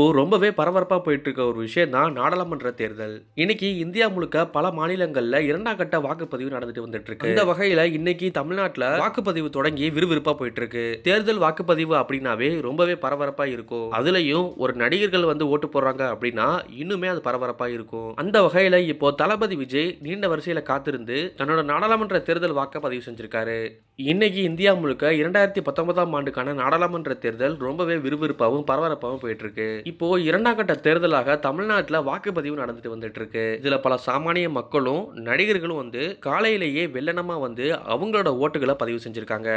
ரொம்பவே பரபரப்பாக போயிட்டு இருக்க ஒரு விஷயம் தான் நாடாளுமன்ற தேர்தல். இன்னைக்கு இந்தியா முழுக்க பல மாநிலங்கள்ல இரண்டாம் கட்ட வாக்குப்பதிவு நடந்துட்டு வந்துட்டு இருக்கு இந்த வகையில இன்னைக்கு தமிழ்நாட்டுல வாக்குப்பதிவு தொடங்கி விறுவிறுப்பா போயிட்டு இருக்கு தேர்தல் வாக்குப்பதிவு அப்படின்னாவே ரொம்பவே பரபரப்பா இருக்கும். அதுலயும் ஒரு நடிகர்கள் வந்து ஓட்டு போடுறாங்க அப்படின்னா இன்னுமே அது பரபரப்பா இருக்கும். அந்த வகையில இப்போ தளபதி விஜய் நீண்ட வரிசையில காத்திருந்து தன்னோட நாடாளுமன்ற தேர்தல் வாக்குப்பதிவு செஞ்சிருக்காரு. இன்னைக்கு இந்தியா முழுக்க இரண்டாயிரத்தி பத்தொன்பதாம் ஆண்டுக்கான நாடாளுமன்ற தேர்தல் ரொம்பவே விறுவிறுப்பாகவும் பரபரப்பாகவும் போயிட்டு இருக்கு இப்போ இரண்டாம் கட்ட தேர்தலாக தமிழ்நாட்டில் வாக்குப்பதிவு நடந்துட்டு வந்துட்டு இருக்கு இதுல பல சாமானிய மக்களும் நடிகர்களும் வந்து காலையிலேயே வெள்ளனமா வந்து அவங்களோட ஓட்டுகளை பதிவு செஞ்சிருக்காங்க.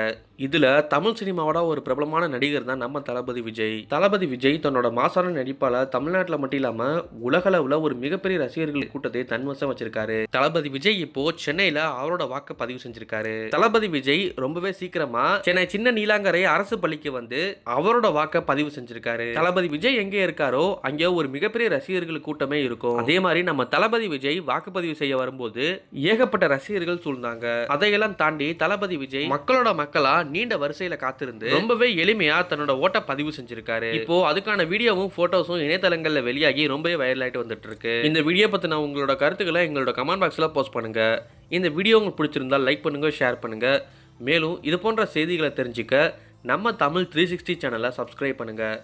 இதுல தமிழ் சினிமாவோட ஒரு பிரபலமான நடிகர் தான் நம்ம தளபதி விஜய். தளபதி விஜய் தன்னோட மாசான நடிப்பால தமிழ்நாட்டில் மட்டும் இல்லாம உலகளவுல ஒரு மிகப்பெரிய ரசிகர்கள் கூட்டத்தை தன்வசம் வச்சிருக்காரு. தளபதி விஜய் இப்போ சென்னையில அவரோட வாக்கு பதிவு செஞ்சிருக்காரு. தளபதி விஜய் ரொம்பவே சீக்கிரமா சென்னை சின்ன நீலாங்கரை அரசு பள்ளிக்கு வந்து அவரோட வாக்க பதிவு செஞ்சிருக்காரு. தளபதி விஜய் எங்கே இருக்காரோ அங்கே ஒரு மிகப்பெரிய ரசிகர்கள் கூட்டமே இருக்கும். அதே மாதிரி நம்ம தளபதி விஜய் வாக்குப்பதிவு செய்ய வரும்போது ஏகப்பட்ட ரசிகர்கள் சூழ்ந்தாங்க. அதையெல்லாம் தாண்டி தளபதி விஜய் மக்களோட மக்களா நீண்ட வரிசையில காத்திருந்து ரொம்பவே எளிமையா தன்னோட ஓட்ட பதிவு செஞ்சிருக்காரு. இப்போ அதுக்கான வீடியோவும் போட்டோஸும் இணையதளங்கள்ல வெளியாகி ரொம்பவே வைரல் ஆயிட்டு வந்துட்டு இருக்கு இந்த வீடியோ பத்தின உங்களோட கருத்துக்களை எங்களோட கமெண்ட் பாக்ஸ்ல போஸ்ட் பண்ணுங்க. இந்த வீடியோ உங்களுக்கு பிடிச்சிருந்தா லைக் பண்ணுங்க ஷேர் பண்ணுங்க. மேலும் இது போன்ற செய்திகளை தெரிஞ்சுக்க நம்ம தமிழ் த்ரீ சிக்ஸ்டி சேனலை சப்ஸ்கிரைப் பண்ணுங்கள்